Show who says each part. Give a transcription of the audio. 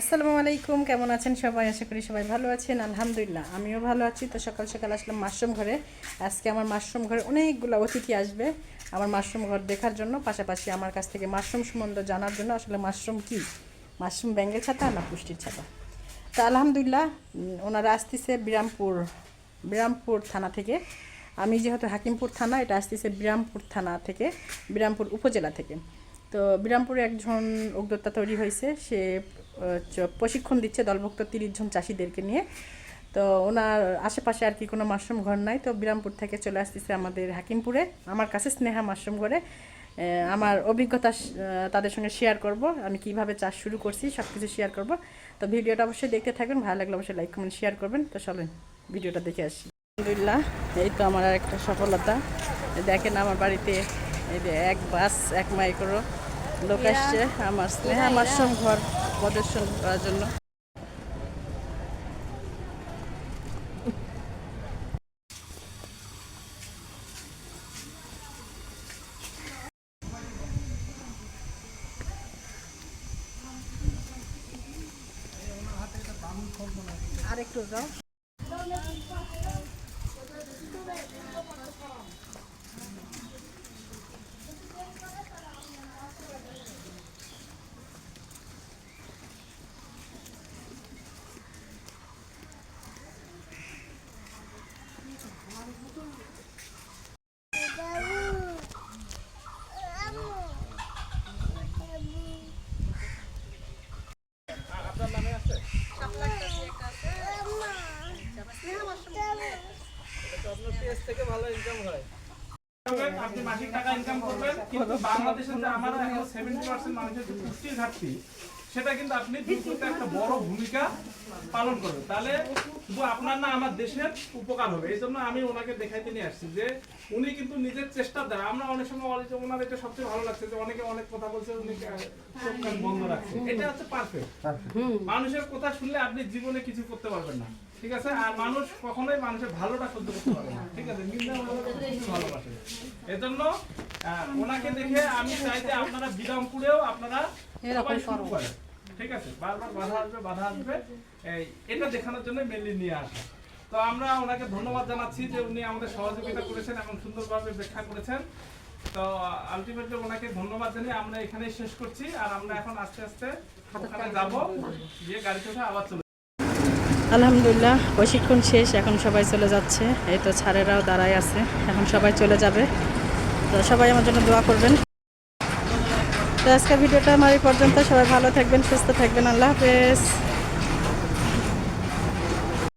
Speaker 1: আসসালামু আলাইকুম, কেমন আছেন সবাই? আশা করি সবাই ভালো আছেন। আলহামদুলিল্লাহ, আমিও ভালো আছি। তো সকাল সকাল আসলাম মাশরুম ঘরে। আজকে আমার মাশরুম ঘরে অনেকগুলো অতিথি আসবে আমার মাশরুম ঘর দেখার জন্য। পাশাপাশি আমার কাছ থেকে মাশরুম সম্বন্ধে জানার জন্য আসলে মাশরুম কি? মাশরুম ব্যাঙ্গের ছাতা না পুষ্টির ছাতা? তো আলহামদুলিল্লাহ ওনারা আসতেছে বিরামপুর বিরামপুর থানা থেকে। আমি যেহেতু হাকিমপুর থানা, এটা আসতেছে বিরামপুর থানা থেকে, বিরামপুর উপজেলা থেকে। তো বিরামপুরে একজন উদ্যোক্তা তৈরি হয়েছে। সে প্রশিক্ষণ দিচ্ছে দলভুক্ত তিরিশ জন চাষিদেরকে নিয়ে। তো ওনার আশেপাশে আর কি কোনো মাশরুম ঘর নাই। তো বিরামপুর থেকে চলে আসতেছে আমাদের হাকিমপুরে। আমার কাছে স্নেহা মাশরুম ঘরে। আমার অভিজ্ঞতা তাদের সঙ্গে শেয়ার করব। আমি কীভাবে চাষ শুরু করছি সব কিছু শেয়ার করব। তো ভিডিওটা অবশ্যই দেখতে থাকবেন ভালো লাগলে অবশ্যই লাইক কমেন্ট শেয়ার করবেন। তো চলেন ভিডিওটা দেখে আসি। আলহামদুলিল্লাহ এই তো আমার আর একটা সফলতা। দেখেন আমার বাড়িতে এই যে এক বাস এক মাইক্রো লোক আসছে। আমার স্নেহা মাশরুম ঘর। প্রদর্শন করার জন্য। আর ইনকাম হয়।
Speaker 2: আপনি মাসিক টাকা ইনকাম করবেন, কিন্তু আমার এখন সেভেন্টি পার্সেন্ট মানুষের পুষ্টির ঘাটতি সেটা কিন্তু আপনি দূর একটা বড় ভূমিকা পালন করবেন। তাহলে শুধু আপনার না আমার দেশের উপকার হবে। এই জন্য আমি ওনাকে দেখাইতে নিয়ে আসছি যে উনি কিন্তু নিজের চেষ্টার দ্বারা আমরা অনেক সময় ওনার এটা সবচেয়ে ভালো লাগছে যে অনেকে অনেক কথা বলছে উনি বন্ধ রাখছে। এটা হচ্ছে পারফেক্ট মানুষের কথা শুনলে আপনি জীবনে কিছু করতে পারবেন না। ঠিক আছে? আর মানুষ কখনোই মানুষের ভালোটা সহ্য করতে পারে না। ঠিক আছে? নিন্দা ভালোবাসে। এজন্য ওনাকে দেখে আমি চাই যে আপনারা বিরামপুরেও আপনারা সবাই শুরু করেন। ঠিক আছে? বারবার বাধা আসবে বাধা আসবে। এই এটা দেখানোর জন্য মেনলি নিয়ে আসা। তো আমরা ওনাকে ধন্যবাদ জানাচ্ছি যে উনি আমাদের সহযোগিতা করেছেন এবং সুন্দরভাবে ব্যাখ্যা করেছেন। তো আলটিমেটলি ওনাকে ধন্যবাদ জানিয়ে আমরা এখানেই শেষ করছি আর আমরা এখন আস্তে আস্তে ওখানে যাব গিয়ে গাড়িতে উঠে আবার চলে
Speaker 1: আলহামদুলিল্লাহ প্রশিক্ষণ শেষ এখন সবাই চলে যাচ্ছে। এই তো ছাড়েরাও দাঁড়ায় আছে এখন সবাই চলে যাবে। সবাই আমার জন্য দোয়া করবেন। তো আজকের ভিডিওটা আমার এই পর্যন্ত। সবাই ভালো থাকবেন, সুস্থ থাকবেন। আল্লাহ হাফেজ।